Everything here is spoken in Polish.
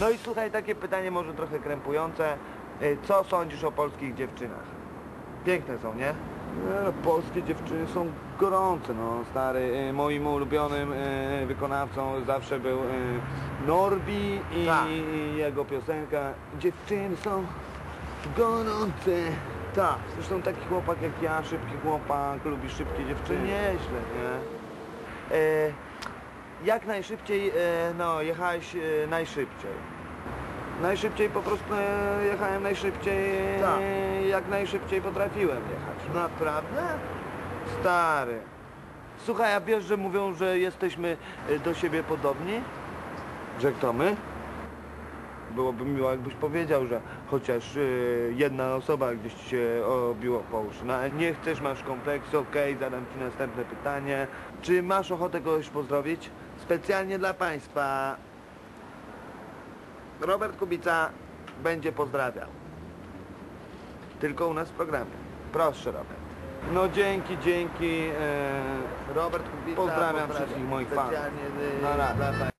No i słuchaj, takie pytanie może trochę krępujące. Y, Co sądzisz o polskich dziewczynach? Piękne są, nie? E, polskie dziewczyny są gorące, no stary. E, moim ulubionym e, wykonawcą zawsze był e, Norbi i Tak. jego piosenka Dziewczyny są gorące. Tak. Zresztą taki chłopak jak ja, szybki chłopak, lubi szybkie dziewczyny. Nieźle, nie? E, jak najszybciej, e, no, jechałeś e, najszybciej. Najszybciej po prostu e, jechałem najszybciej, Tak. jak najszybciej potrafiłem jechać. Naprawdę? Stary. Słuchaj, a wiesz, że mówią, że jesteśmy do siebie podobni? Że kto my? Byłoby miło, jakbyś powiedział, że chociaż e, jedna osoba gdzieś ci się obiło po uszy. No, ale nie chcesz, masz kompleksy, okej, zadam ci następne pytanie. Czy masz ochotę kogoś pozdrowić? Specjalnie dla Państwa. Robert Kubica będzie pozdrawiał. Tylko u nas w programie. Proszę, Robert. No dzięki, dzięki. E, Robert Kubica Pozdrawiam pozdrawia wszystkich moich fanów. specjalnie, y, Na razie.